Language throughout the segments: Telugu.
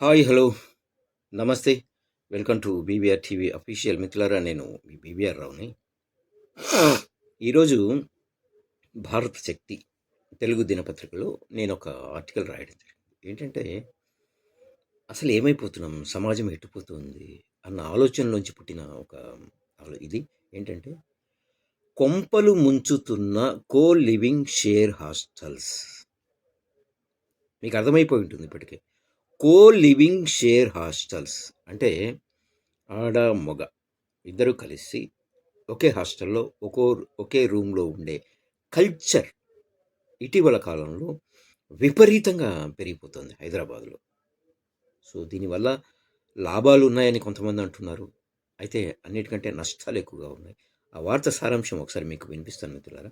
Hi hello. నమస్తే. Welcome to BBR TV official మిత్రులారా నేను మీ బీబీఆర్ రావుని. ఈరోజు భారత శక్తి తెలుగు దినపత్రికలో నేను ఒక ఆర్టికల్ రాయడం జరిగింది. ఏంటంటే అసలు ఏమైపోతున్నాం? సమాజం ఎట్టుపోతుంది అన్న ఆలోచనలోంచి పుట్టిన ఒక ఇది ఏంటంటే కొంపలు ముంచుతున్న కో లివింగ్ షేర్ హాస్టల్స్. మీకు అర్థమైపోయి ఉంటుంది ఇప్పటికే. కో లివింగ్ షేర్ హాస్టల్స్ అంటే ఆడ మగ ఇద్దరు కలిసి ఒకే హాస్టల్లో ఒక్కో ఒకే రూమ్లో ఉండే కల్చర్ ఇటీవల కాలంలో విపరీతంగా పెరిగిపోతుంది హైదరాబాద్లో. సో దీనివల్ల లాభాలు ఉన్నాయని కొంతమంది అంటున్నారు. అయితే అన్నిటికంటే నష్టాలు ఎక్కువగా ఉన్నాయి. ఆ వార్త సారాంశం ఒకసారి మీకు వినిపిస్తాను మిత్రులారా.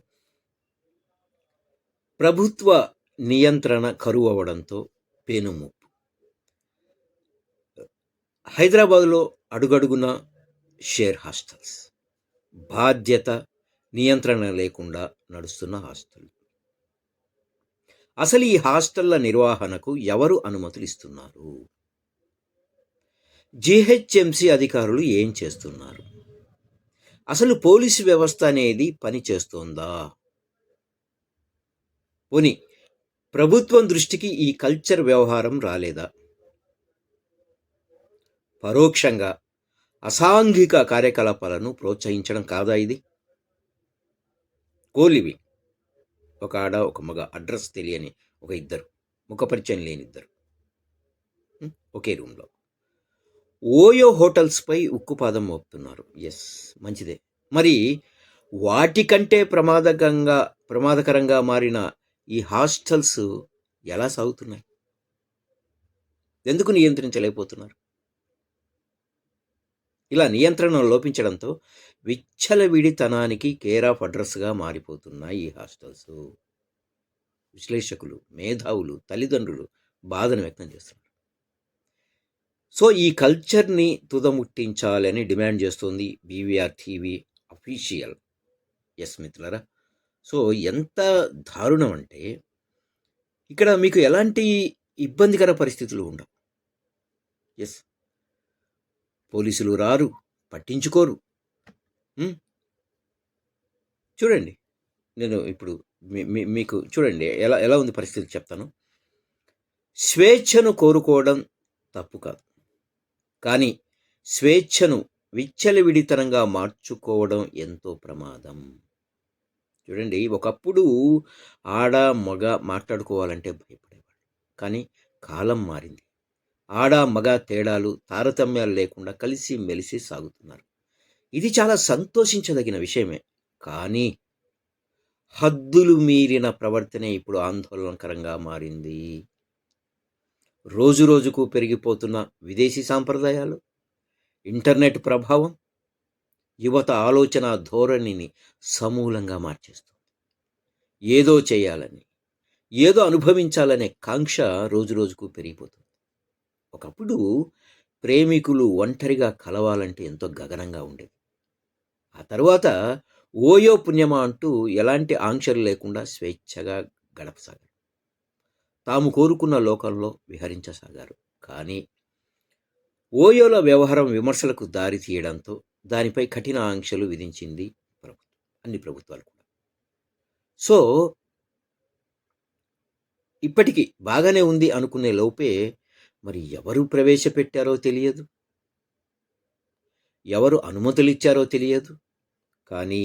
ప్రభుత్వ నియంత్రణ కరువు అవ్వడంతో పేనుముప్పు హైదరాబాదులో అడుగడుగున షేర్ హాస్టల్స్. బాధ్యత నియంత్రణ లేకుండా నడుస్తున్న హాస్టల్. అసలు ఈ హాస్టళ్ళ నిర్వహణకు ఎవరు అనుమతులు ఇస్తున్నారు? జిహెచ్ఎంసి అధికారులు ఏం చేస్తున్నారు? అసలు పోలీసు వ్యవస్థ అనేది పనిచేస్తోందా పోని ప్రభుత్వం దృష్టికి ఈ కల్చర్ వ్యవహారం రాలేదా? పరోక్షంగా అసాంఘిక కార్యకలాపాలను ప్రోత్సహించడం కాదా ఇది? కోలివి ఒక ఆడ ఒక మగ అడ్రస్ తెలియని ఒక ఇద్దరు ముఖపరిచయం లేని ఇద్దరు. ఒకే రూమ్లో. ఓయో హోటల్స్పై ఉక్కుపాదం మోపుతున్నారు. ఎస్ మంచిదే. మరి వాటికంటే ప్రమాదకంగా ప్రమాదకరంగా మారిన ఈ హాస్టల్స్ ఎలా సాగుతున్నాయి? ఎందుకు నియంత్రించలేకపోతున్నారు? ఇలా నియంత్రణ లోపించడంతో విచ్చలవిడితనానికి కేర్ ఆఫ్ అడ్రస్గా మారిపోతున్నాయి ఈ హాస్టల్స్. విశ్లేషకులు మేధావులు తల్లిదండ్రులు బాధను వ్యక్తం చేస్తున్నారు. సో ఈ కల్చర్ని తుదముట్టించాలని డిమాండ్ చేస్తోంది బీవీఆర్ టీవీ అఫీషియల్. ఎస్ మిత్రులరా సో ఎంత దారుణం అంటే ఇక్కడ మీకు ఎలాంటి ఇబ్బందికర పరిస్థితులు ఉండవు. ఎస్? పోలీసులు రారు పట్టించుకోరు. చూడండి నేను ఇప్పుడు మీ- మీకు చూడండి ఎలా ఎలా ఉంది పరిస్థితి చెప్తాను. స్వేచ్ఛను కోరుకోవడం తప్పు కాదు. కానీ స్వేచ్ఛను విచ్చలవిడితనంగా మార్చుకోవడం ఎంతో ప్రమాదం. చూడండి ఒకప్పుడు ఆడ మగ మాట్లాడుకోవాలంటే భయపడేవాడు కానీ కాలం మారింది. ఆడ మగ తేడాలు తారతమ్యాలు లేకుండా కలిసి మెలిసి సాగుతున్నారు. ఇది చాలా సంతోషించదగిన విషయమే. కానీ హద్దులు మీరిన ప్రవర్తనే ఇప్పుడు ఆందోళనకరంగా మారింది. రోజు రోజుకు పెరిగిపోతున్న విదేశీ సాంప్రదాయాలు ఇంటర్నెట్ ప్రభావం యువత ఆలోచన ధోరణిని సమూలంగా మార్చేస్తుంది. ఏదో చేయాలని ఏదో అనుభవించాలనే కాంక్ష రోజు రోజుకు పెరిగిపోతుంది. ఒకప్పుడు ప్రేమికులు ఒంటరిగా కలవాలంటే ఎంతో గగనంగా ఉండేది. ఆ తర్వాత ఓయో పుణ్యమా అంటూ ఎలాంటి ఆంక్షలు లేకుండా స్వేచ్ఛగా గడపసాగారు. తాము కోరుకున్న లోకంలో విహరించసాగారు. కానీ ఓయోల వ్యవహారం విమర్శలకు దారి తీయడంతో దానిపై కఠిన ఆంక్షలు విధించింది ప్రభుత్వం అన్ని ప్రభుత్వాలు కూడా. సో ఇప్పటికీ బాగానే ఉంది అనుకునే లోపే మరి ఎవరు ప్రవేశపెట్టారో తెలియదు. ఎవరు అనుమతులు ఇచ్చారో తెలియదు. కానీ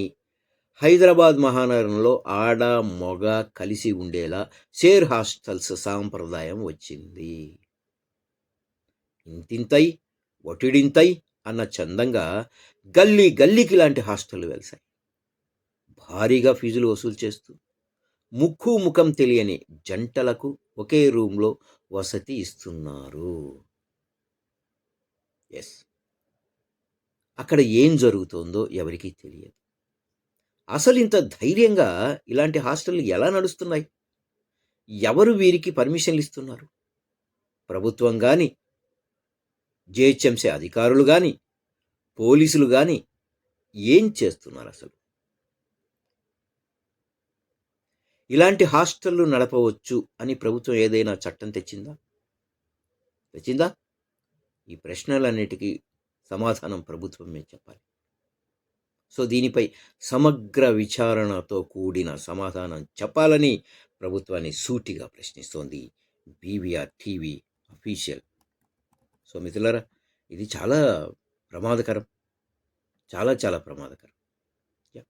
హైదరాబాద్ మహానగరంలో ఆడ మొగ కలిసి ఉండేలా షేర్ హాస్టల్స్ సాంప్రదాయం వచ్చింది. ఇంతింతై ఒటిడింతై అన్న చందంగా గల్లీ గల్లీకి లాంటి హాస్టల్ వెలిసాయి భారీగా ఫీజులు వసూలు చేస్తూ ముక్కు ముఖం తెలియని జంటలకు ఒకే రూమ్లో వసతి ఇస్తున్నారు. ఎస్ అక్కడ ఏం జరుగుతోందో ఎవరికీ తెలియదు. అసలు ఇంత ధైర్యంగా ఇలాంటి హాస్టళ్ళు ఎలా నడుస్తున్నాయి? ఎవరు వీరికి పర్మిషన్లు ఇస్తున్నారు? ప్రభుత్వం కానీ జేహెచ్ఎంసీ అధికారులు కానీ పోలీసులు కానీ ఏం చేస్తున్నారు అసలు? ఇలాంటి హాస్టళ్ళు నడపవచ్చు అని ప్రభుత్వం ఏదైనా చట్టం తెచ్చిందా? తెచ్చిందా? ఈ ప్రశ్నలన్నిటికీ సమాధానం ప్రభుత్వమే చెప్పాలి. సో దీనిపై సమగ్ర విచారణతో కూడిన సమాధానం చెప్పాలని ప్రభుత్వాన్ని సూటిగా ప్రశ్నిస్తోంది బీవీఆర్ టీవీ అఫీషియల్. సో మిత్రులారా ఇది చాలా ప్రమాదకరం. చాలా చాలా ప్రమాదకరం. యా.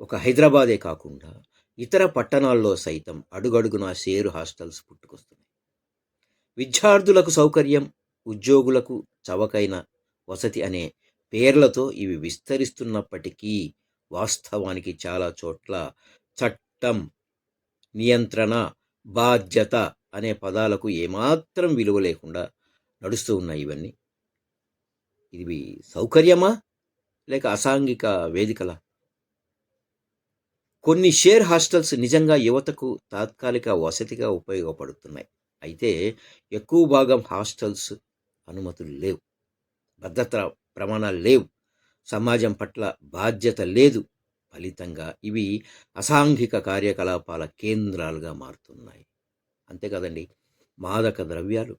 ఒక హైదరాబాదే కాకుండా ఇతర పట్టణాల్లో సైతం అడుగడుగునా షేరు హాస్టల్స్ పుట్టుకొస్తున్నాయి. విద్యార్థులకు సౌకర్యం ఉద్యోగులకు చవకైన వసతి అనే పేర్లతో ఇవి విస్తరిస్తున్నప్పటికీ వాస్తవానికి చాలా చోట్ల చట్టం నియంత్రణ బాధ్యత అనే పదాలకు ఏమాత్రం విలువ లేకుండా నడుస్తూ ఉన్నాయి ఇవన్నీ. ఇవి సౌకర్యమా? లేక అసాంఘిక వేదికలా? కొన్ని షేర్ హాస్టల్స్ నిజంగా యువతకు తాత్కాలిక వసతిగా ఉపయోగపడుతున్నాయి. అయితే ఎక్కువ భాగం హాస్టల్స్ అనుమతులు లేవు. భద్రత ప్రమాణాలు లేవు. సమాజం పట్ల బాధ్యత లేదు. ఫలితంగా ఇవి అసాంఘిక కార్యకలాపాల కేంద్రాలుగా మారుతున్నాయి. అంతే కదండి. మాదక ద్రవ్యాలు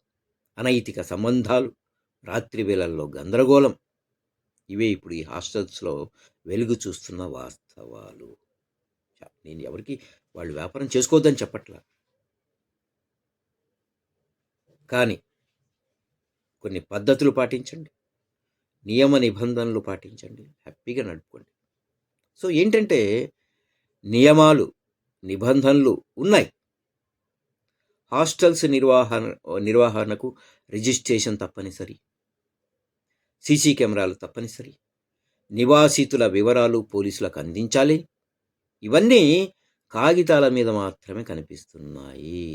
అనైతిక సంబంధాలు రాత్రి వేళల్లో గందరగోళం. ఇవే ఇప్పుడు ఈ హాస్టల్స్లో వెలుగు చూస్తున్న వాస్తవాలు. నేను ఎవరికి వాళ్ళు వ్యాపారం చేసుకోవద్దని చెప్పట్లా. కానీ కొన్ని పద్ధతులు పాటించండి. నియమ నిబంధనలు పాటించండి. హ్యాపీగా నడుపుకోండి. సో ఏంటంటే నియమాలు నిబంధనలు ఉన్నాయి. హాస్టల్స్ నిర్వహణ నిర్వహణకు రిజిస్ట్రేషన్ తప్పనిసరి. సీసీ కెమెరాలు తప్పనిసరి. నివాసితుల వివరాలు పోలీసులకు అందించాలి. ఇవన్నీ కాగితాల మీద మాత్రమే కనిపిస్తున్నాయి.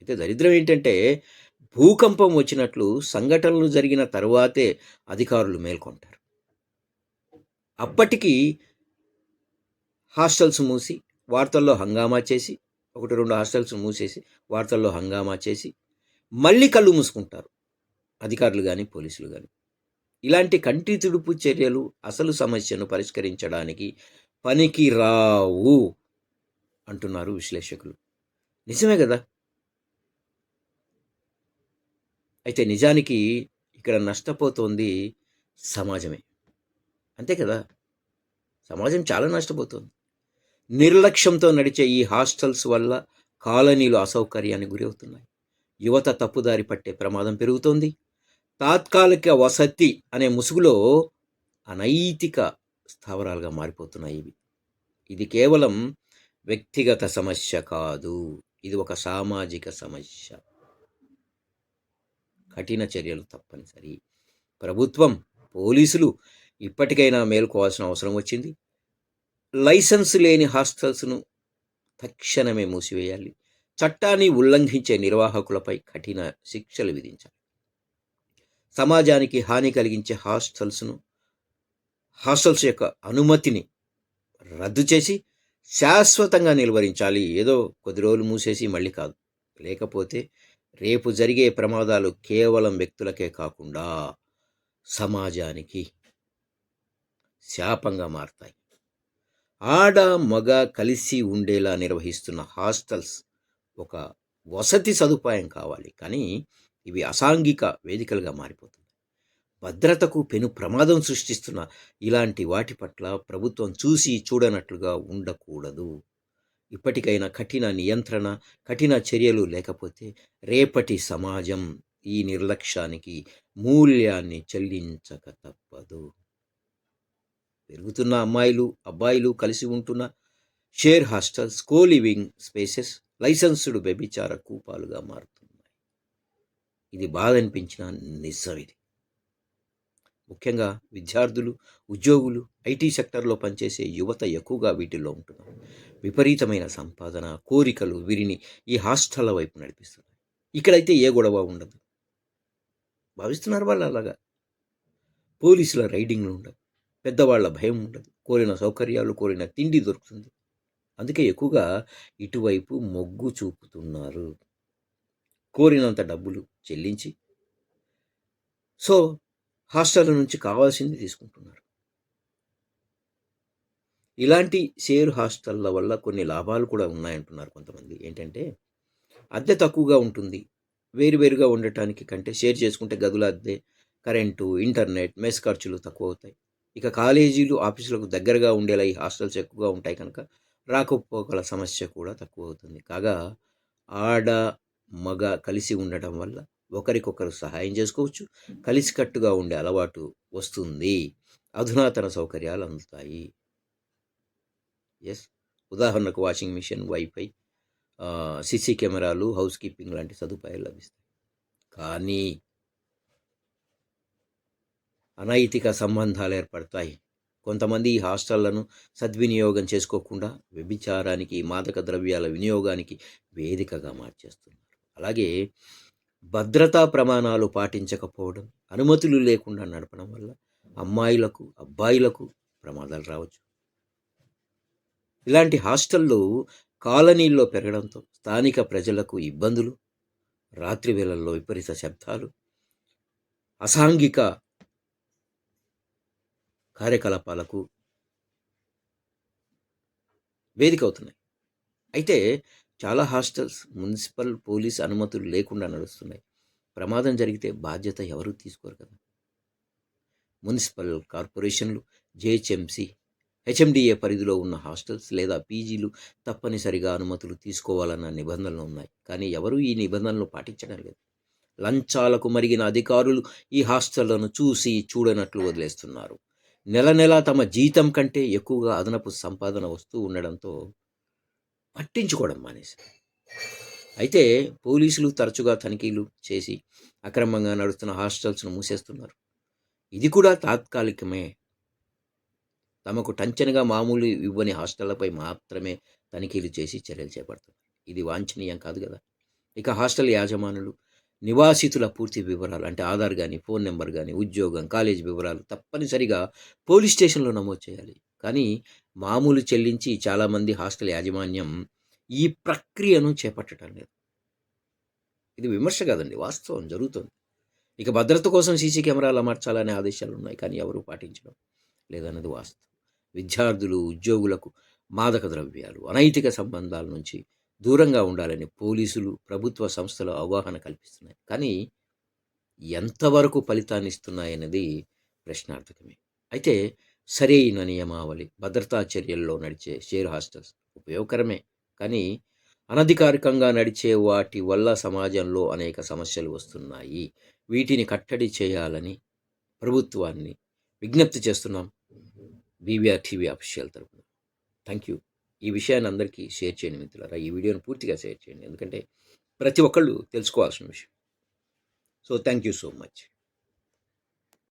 అయితే దరిద్రం ఏంటంటే భూకంపం వచ్చినట్లు సంఘటనలు జరిగిన తరువాతే అధికారులు మేల్కొంటారు. అప్పటికి హాస్టల్స్ మూసి వార్తల్లో హంగామా చేసి ఒకటి రెండు హాస్టల్స్ మూసేసి వార్తల్లో హంగామా చేసి మళ్ళీ కళ్ళు మూసుకుంటారు. అధికారులు కానీ పోలీసులు కానీ ఇలాంటి కంటి తుడుపు చర్యలు అసలు సమస్యను పరిష్కరించడానికి పనికి రావు అంటున్నారు విశ్లేషకులు. నిజమే కదా? అయితే నిజానికి ఇక్కడ నష్టపోతోంది సమాజమే. అంతే కదా? సమాజం చాలా నష్టపోతుంది. నిర్లక్ష్యంతో నడిచే ఈ హాస్టల్స్ వల్ల కాలనీలు అసౌకర్యానికి గురవుతున్నాయి. యువత తప్పుదారి పట్టే ప్రమాదం పెరుగుతోంది. తాత్కాలిక వసతి అనే ముసుగులో అనైతిక స్థావరాలుగా మారిపోతున్నాయి ఇవి. ఇది కేవలం వ్యక్తిగత సమస్య కాదు. ఇది ఒక సామాజిక సమస్య. కఠిన చర్యలు తప్పనిసరి. ప్రభుత్వం పోలీసులు ఇప్పటికైనా మేల్కోవాల్సిన అవసరం వచ్చింది. లైసెన్స్ లేని హాస్టల్స్ను తక్షణమే మూసివేయాలి. చట్టాన్ని ఉల్లంఘించే నిర్వాహకులపై కఠిన శిక్షలు విధించాలి. సమాజానికి హాని కలిగించే హాస్టల్స్ను హాస్టల్స్ యొక్క అనుమతిని రద్దు చేసి శాశ్వతంగా నిలువరించాలి. ఏదో కొద్ది రోజులు మూసేసి మళ్ళీ కాదు. లేకపోతే రేపు జరిగే ప్రమాదాలు కేవలం వ్యక్తులకే కాకుండా సమాజానికి శాపంగా మారతాయి. ఆడ మగ కలిసి ఉండేలా నిర్వహిస్తున్న హాస్టల్స్ ఒక వసతి సదుపాయం కావాలి. కానీ ఇవి అసాంఘిక వేదికలుగా మారిపోతాయి భద్రతకు పెను ప్రమాదం సృష్టిస్తున్న ఇలాంటి వాటి పట్ల ప్రభుత్వం చూసి చూడనట్లుగా ఉండకూడదు. ఇప్పటికైనా కఠిన నియంత్రణ కఠిన చర్యలు లేకపోతే రేపటి సమాజం ఈ నిర్లక్ష్యానికి మూల్యాన్ని చెల్లించక తప్పదు. పెరుగుతున్న అమ్మాయిలు అబ్బాయిలు కలిసి ఉంటున్న share hostels co living spaces licensed వ్యభిచార కూపాలుగా మారుతున్నాయి. ఇది బాధ అనిపించిన నిజం ఇది. ముఖ్యంగా విద్యార్థులు ఉద్యోగులు ఐటీ సెక్టర్లో పనిచేసే యువత ఎక్కువగా వీటిల్లో ఉంటున్నారు. విపరీతమైన సంపాదన కోరికలు వీరిని ఈ హాస్టల్ల వైపు నడిపిస్తున్నాయి. ఇక్కడైతే ఏ గొడవ ఉండదు. భావిస్తున్నారు వాళ్ళు అలాగా. పోలీసుల రైడింగ్లు ఉండవు. పెద్దవాళ్ళ భయం ఉండదు. కోరిన సౌకర్యాలు కోరిన తిండి దొరుకుతుంది. అందుకే ఎక్కువగా ఇటువైపు మొగ్గు చూపుతున్నారు. కోరినంత డబ్బులు చెల్లించి. సో హాస్టల్ నుంచి కావాల్సింది తీసుకుంటున్నారు. ఇలాంటి షేర్ హాస్టళ్ళ వల్ల కొన్ని లాభాలు కూడా ఉన్నాయంటున్నారు కొంతమంది. ఏంటంటే అద్దె తక్కువగా ఉంటుంది. వేరువేరుగా ఉండటానికి కంటే షేర్ చేసుకుంటే గదుల అద్దె కరెంటు ఇంటర్నెట్ మెస్ ఖర్చులు తక్కువ అవుతాయి. ఇక కాలేజీలు ఆఫీసులకు దగ్గరగా ఉండేలా ఈ హాస్టల్స్ ఎక్కువగా ఉంటాయి కనుక రాకపోకల సమస్య కూడా తక్కువ అవుతుంది. కాగా ఆడ మగ కలిసి ఉండటం వల్ల ఒకరికొకరు సహాయం చేసుకోవచ్చు. కలిసికట్టుగా ఉండే అలవాటు వస్తుంది. అధునాతన సౌకర్యాలు అందుతాయి. ఎస్ ఉదాహరణకు వాషింగ్ మిషన్ వైఫై సిసి కెమెరాలు హౌస్ కీపింగ్ లాంటి సదుపాయాలు లభిస్తాయి. కానీ అనైతిక సంబంధాలు ఏర్పడతాయి. కొంతమంది ఈ హాస్టళ్ళను సద్వినియోగం చేసుకోకుండా వ్యభిచారానికి మాదక ద్రవ్యాల వినియోగానికి వేదికగా మార్చేస్తున్నారు. అలాగే భద్రతా ప్రమాణాలు పాటించకపోవడం అనుమతులు లేకుండా నడపడం వల్ల అమ్మాయిలకు అబ్బాయిలకు ప్రమాదాలు రావచ్చు. ఇలాంటి హాస్టళ్ళు కాలనీల్లో పెరగడంతో స్థానిక ప్రజలకు ఇబ్బందులు రాత్రి వేళల్లో విపరీత శబ్దాలు అసాంఘిక కార్యకలాపాలకు వేదిక అవుతున్నాయి. అయితే చాలా హాస్టల్స్ మున్సిపల్ పోలీస్ అనుమతులు లేకుండా నడుస్తున్నాయి. ప్రమాదం జరిగితే బాధ్యత ఎవరూ తీసుకోరు కదా. మున్సిపల్ కార్పొరేషన్లు జేహెచ్ఎంసీ హెచ్ఎండిఏ పరిధిలో ఉన్న హాస్టల్స్ లేదా పీజీలు తప్పనిసరిగా అనుమతులు తీసుకోవాలన్న నిబంధనలు ఉన్నాయి. కానీ ఎవరూ ఈ నిబంధనలు పాటించడం లేదు. లంచాలకు మరిగిన అధికారులు ఈ హాస్టళ్ళను చూసి చూడనట్లు వదిలేస్తున్నారు. నెల నెల తమ జీతం కంటే ఎక్కువగా అదనపు సంపాదన వస్తూ ఉండడంతో పట్టించుకోవడం మానేసి. అయితే పోలీసులు తరచుగా తనిఖీలు చేసి అక్రమంగా నడుస్తున్న హాస్టల్స్ను మూసేస్తున్నారు. ఇది కూడా తాత్కాలికమే. తమకు టంచనగా మామూలు ఇవ్వని హాస్టళ్ళపై మాత్రమే తనిఖీలు చేసి చర్యలు చేపడుతున్నారు. ఇది వాంఛనీయం కాదు కదా. ఇక హాస్టల్ యాజమానులు నివాసితుల పూర్తి వివరాలు అంటే ఆధార్ కానీ ఫోన్ నెంబర్ కానీ ఉద్యోగం కాలేజ్ వివరాలు తప్పనిసరిగా పోలీస్ స్టేషన్లో నమోదు చేయాలి. కానీ మామూలు చెల్లించి చాలామంది హాస్టల్ యాజమాన్యం ఈ ప్రక్రియను చేపట్టడం లేదు. ఇది విమర్శ కాదండి వాస్తవం జరుగుతుంది. ఇక భద్రత కోసం సీసీ కెమెరాలు అమర్చాలనే ఆదేశాలు ఉన్నాయి కానీ ఎవరు పాటించడం లేదన్నది వాస్తవం. విద్యార్థులు ఉద్యోగులకు మాదక ద్రవ్యాలు అనైతిక సంబంధాల నుంచి దూరంగా ఉండాలని పోలీసులు ప్రభుత్వ సంస్థలు అవగాహన కల్పిస్తున్నాయి. కానీ ఎంతవరకు ఫలితాన్ని ఇస్తున్నాయన్నది ప్రశ్నార్థకమే. అయితే సరైన నియమావళి భద్రతా చర్యల్లో నడిచే షేర్ హాస్టల్స్ ఉపయోగకరమే. కానీ అనధికారికంగా నడిచే వాటి వల్ల సమాజంలో అనేక సమస్యలు వస్తున్నాయి. వీటిని కట్టడి చేయాలని ప్రభుత్వాన్ని విజ్ఞప్తి చేస్తున్నాం. బీవీఆర్ టీవీ అఫీషియల్ తరపున. Thank you. ఈ విషయాన్ని అందరికీ షేర్ చేయండి మిత్రులారా. ఈ వీడియోను పూర్తిగా షేర్ చేయండి. ఎందుకంటే ప్రతి ఒక్కళ్ళు తెలుసుకోవాల్సిన విషయం. So thank you so much.